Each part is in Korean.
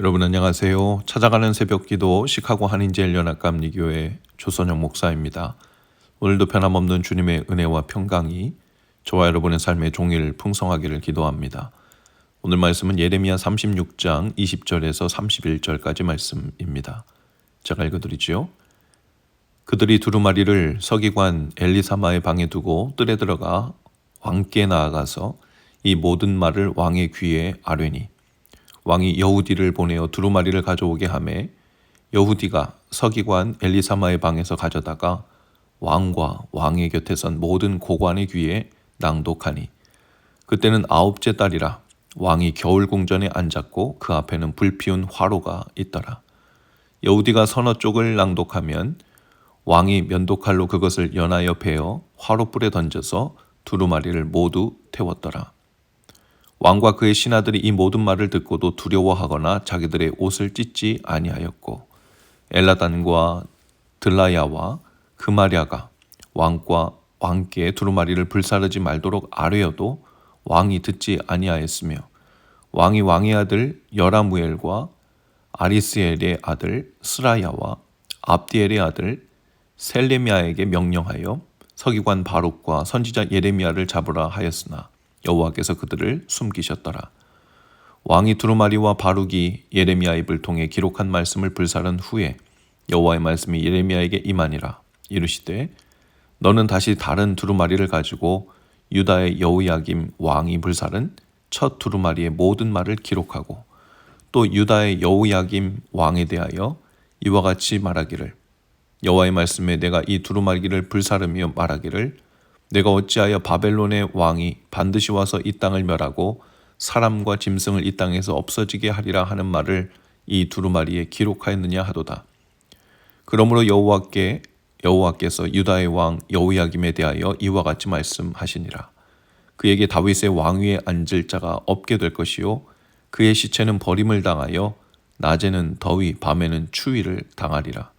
여러분 안녕하세요. 찾아가는 새벽기도 시카고 한인제일연합 감리교회 조선영 목사입니다. 오늘도 변함없는 주님의 은혜와 평강이 저와 여러분의 삶의 종일 풍성하기를 기도합니다. 오늘 말씀은 예레미야 36장 20절에서 31절까지 말씀입니다. 제가 읽어드리지요. 그들이 두루마리를 서기관 엘리사마의 방에 두고 뜰에 들어가 왕께 나아가서 이 모든 말을 왕의 귀에 아뢰니 왕이 여후디를 보내어 두루마리를 가져오게 하매 여후디가 서기관 엘리사마의 방에서 가져다가 왕과 왕의 곁에 선 모든 고관의 귀에 낭독하니 그때는 아홉째 딸이라 왕이 겨울 궁전에 앉았고 그 앞에는 불피운 화로가 있더라. 여우디가 서너 쪽을 낭독하면 왕이 면도칼로 그것을 연하여 베어 화로불에 던져서 두루마리를 모두 태웠더라. 왕과 그의 신하들이 이 모든 말을 듣고도 두려워하거나 자기들의 옷을 찢지 아니하였고 엘라단과 들라야와 그마랴가 왕과 왕께 두루마리를 불사르지 말도록 아뢰어도 왕이 듣지 아니하였으며 왕이 왕의 아들 여라무엘과 아리스엘의 아들 스라야와 압디엘의 아들 셀레미아에게 명령하여 서기관 바룩과 선지자 예레미야를 잡으라 하였으나 여호와께서 그들을 숨기셨더라. 왕이 두루마리와 바룩이 예레미야 입을 통해 기록한 말씀을 불사른 후에 여호와의 말씀이 예레미야에게 임하니라 이르시되 너는 다시 다른 두루마리를 가지고 유다의 여우야김 왕이 불사른 첫 두루마리의 모든 말을 기록하고 또 유다의 여우야김 왕에 대하여 이와 같이 말하기를 여호와의 말씀에 내가 이 두루마리를 불사르며 말하기를 내가 어찌하여 바벨론의 왕이 반드시 와서 이 땅을 멸하고 사람과 짐승을 이 땅에서 없어지게 하리라 하는 말을 이 두루마리에 기록하였느냐 하도다. 그러므로 여호와께 여호와께서 유다의 왕 여호야김에 대하여 이와 같이 말씀하시니라. 그에게 다윗의 왕위에 앉을 자가 없게 될 것이요 그의 시체는 버림을 당하여 낮에는 더위 밤에는 추위를 당하리라.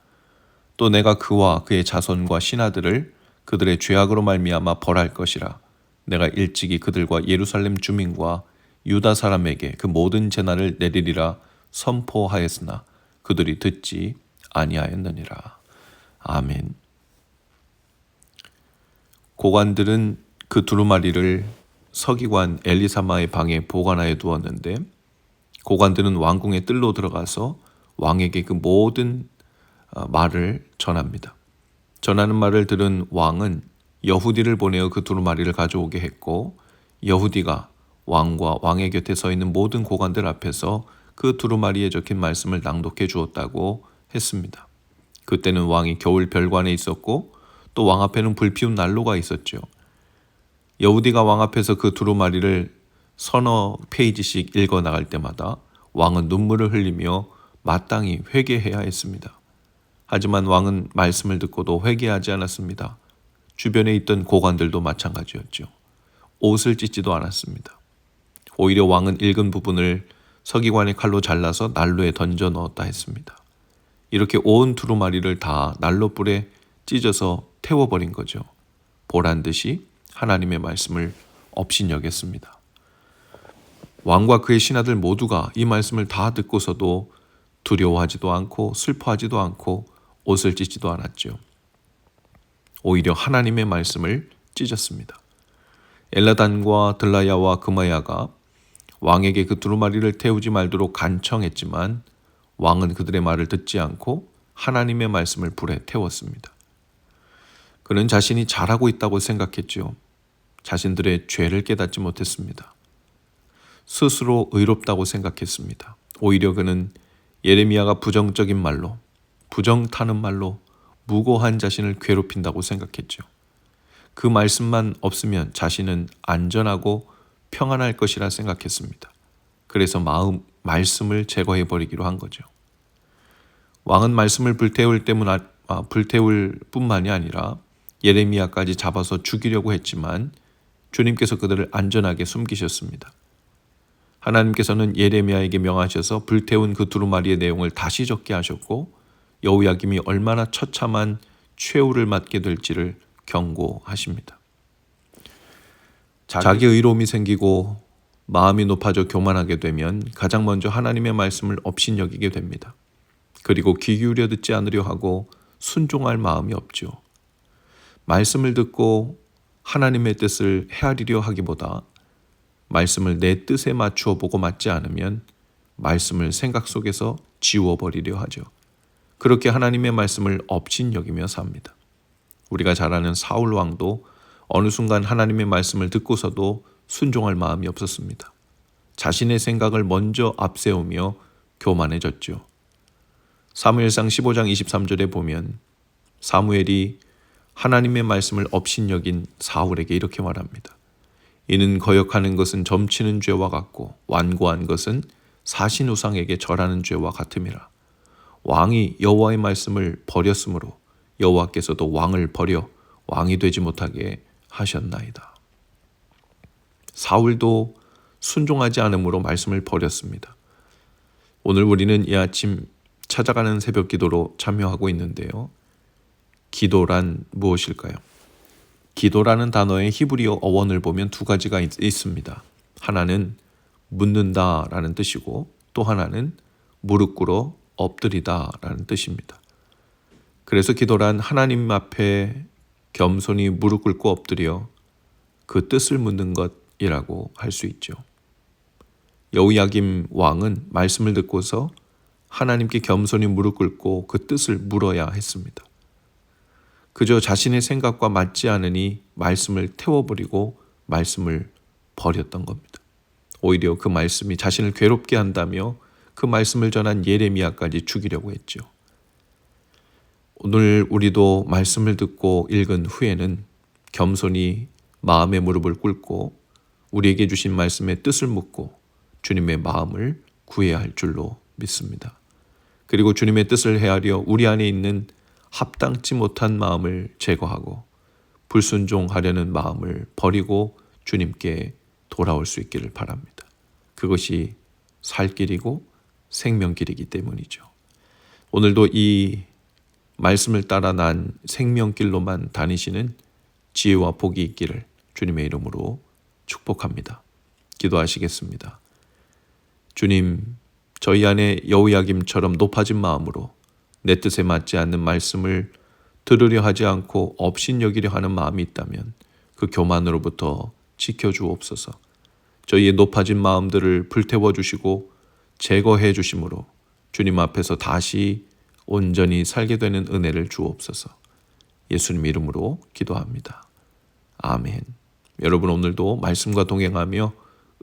또 내가 그와 그의 자손과 신하들을 그들의 죄악으로 말미암아 벌할 것이라. 내가 일찍이 그들과 예루살렘 주민과 유다 사람에게 그 모든 재난을 내리리라 선포하였으나 그들이 듣지 아니하였느니라. 아멘. 고관들은 그 두루마리를 서기관 엘리사마의 방에 보관하여 두었는데 고관들은 왕궁의 뜰로 들어가서 왕에게 그 모든 어, 말을 전합니다. 전하는 말을 들은 왕은 여후디를 보내어 그 두루마리를 가져오게 했고 여후디가 왕과 왕의 곁에 서 있는 모든 고관들 앞에서 그 두루마리에 적힌 말씀을 낭독해 주었다고 했습니다. 그때는 왕이 겨울 별관에 있었고 또 왕 앞에는 불피운 난로가 있었죠. 여우디가 왕 앞에서 그 두루마리를 서너 페이지씩 읽어 나갈 때마다 왕은 눈물을 흘리며 마땅히 회개해야 했습니다. 하지만 왕은 말씀을 듣고도 회개하지 않았습니다. 주변에 있던 고관들도 마찬가지였죠. 옷을 찢지도 않았습니다. 오히려 왕은 읽은 부분을 서기관의 칼로 잘라서 난로에 던져 넣었다 했습니다. 이렇게 온 두루마리를 다 난로불에 찢어서 태워버린 거죠. 보란 듯이 하나님의 말씀을 업신여겼습니다. 왕과 그의 신하들 모두가 이 말씀을 다 듣고서도 두려워하지도 않고 슬퍼하지도 않고 옷을 찢지도 않았죠. 오히려 하나님의 말씀을 찢었습니다. 엘라단과 들라야와 그마야가 왕에게 그 두루마리를 태우지 말도록 간청했지만 왕은 그들의 말을 듣지 않고 하나님의 말씀을 불에 태웠습니다. 그는 자신이 잘하고 있다고 생각했지요. 자신들의 죄를 깨닫지 못했습니다. 스스로 의롭다고 생각했습니다. 오히려 그는 예레미야가 부정적인 말로, 부정 타는 말로 무고한 자신을 괴롭힌다고 생각했죠. 그 말씀만 없으면 자신은 안전하고 평안할 것이라 생각했습니다. 그래서 마음 말씀을 제거해 버리기로 한 거죠. 왕은 말씀을 불태울 때문 아, 불태울 뿐만이 아니라 예레미야까지 잡아서 죽이려고 했지만 주님께서 그들을 안전하게 숨기셨습니다. 하나님께서는 예레미야에게 명하셔서 불태운 그 두루마리의 내용을 다시 적게 하셨고 여우야김이 얼마나 처참한 최후를 맞게 될지를 경고하십니다. 자기 의로움이 생기고 마음이 높아져 교만하게 되면 가장 먼저 하나님의 말씀을 업신여기게 됩니다. 그리고 귀 기울여 듣지 않으려 하고 순종할 마음이 없죠. 말씀을 듣고 하나님의 뜻을 헤아리려 하기보다 말씀을 내 뜻에 맞추어 보고 맞지 않으면 말씀을 생각 속에서 지워버리려 하죠. 그렇게 하나님의 말씀을 업신 여기며 삽니다. 우리가 잘 아는 사울 왕도 어느 순간 하나님의 말씀을 듣고서도 순종할 마음이 없었습니다. 자신의 생각을 먼저 앞세우며 교만해졌죠. 사무엘상 15장 23절에 보면 사무엘이 하나님의 말씀을 업신여긴 사울에게 이렇게 말합니다. 이는 거역하는 것은 점치는 죄와 같고 완고한 것은 사신 우상에게 절하는 죄와 같음이라. 왕이 여호와의 말씀을 버렸으므로 여호와께서도 왕을 버려 왕이 되지 못하게 하셨나이다. 사울도 순종하지 않으므로 말씀을 버렸습니다. 오늘 우리는 이 아침 찾아가는 새벽 기도로 참여하고 있는데요. 기도란 무엇일까요? 기도라는 단어의 히브리어 어원을 보면 두 가지가 있, 있습니다. 하나는 묻는다라는 뜻이고 또 하나는 무릎 꿇어 엎드리다라는 뜻입니다. 그래서 기도란 하나님 앞에 겸손히 무릎 꿇고 엎드려 그 뜻을 묻는 것이라고 할 수 있죠. 여우야김 왕은 말씀을 듣고서 하나님께 겸손히 무릎 꿇고 그 뜻을 물어야 했습니다. 그저 자신의 생각과 맞지 않으니 말씀을 태워버리고 말씀을 버렸던 겁니다. 오히려 그 말씀이 자신을 괴롭게 한다며 그 말씀을 전한 예레미야까지 죽이려고 했죠. 오늘 우리도 말씀을 듣고 읽은 후에는 겸손히 마음의 무릎을 꿇고 우리에게 주신 말씀의 뜻을 묻고 주님의 마음을 구해야 할 줄로 믿습니다. 그리고 주님의 뜻을 헤아려 우리 안에 있는 합당치 못한 마음을 제거하고 불순종하려는 마음을 버리고 주님께 돌아올 수 있기를 바랍니다. 그것이 살 길이고 생명길이기 때문이죠. 오늘도 이 말씀을 따라 난 생명길로만 다니시는 지혜와 복이 있기를 주님의 이름으로 축복합니다. 기도하시겠습니다. 주님, 저희 안에 여우야김처럼 높아진 마음으로 내 뜻에 맞지 않는 말씀을 들으려 하지 않고 업신여기려 하는 마음이 있다면 그 교만으로부터 지켜주옵소서. 저희의 높아진 마음들을 불태워 주시고 제거해 주심으로 주님 앞에서 다시 온전히 살게 되는 은혜를 주옵소서. 예수님 이름으로 기도합니다. 아멘. 여러분 오늘도 말씀과 동행하며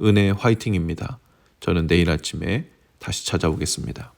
은혜 화이팅입니다. 저는 내일 아침에 다시 찾아오겠습니다.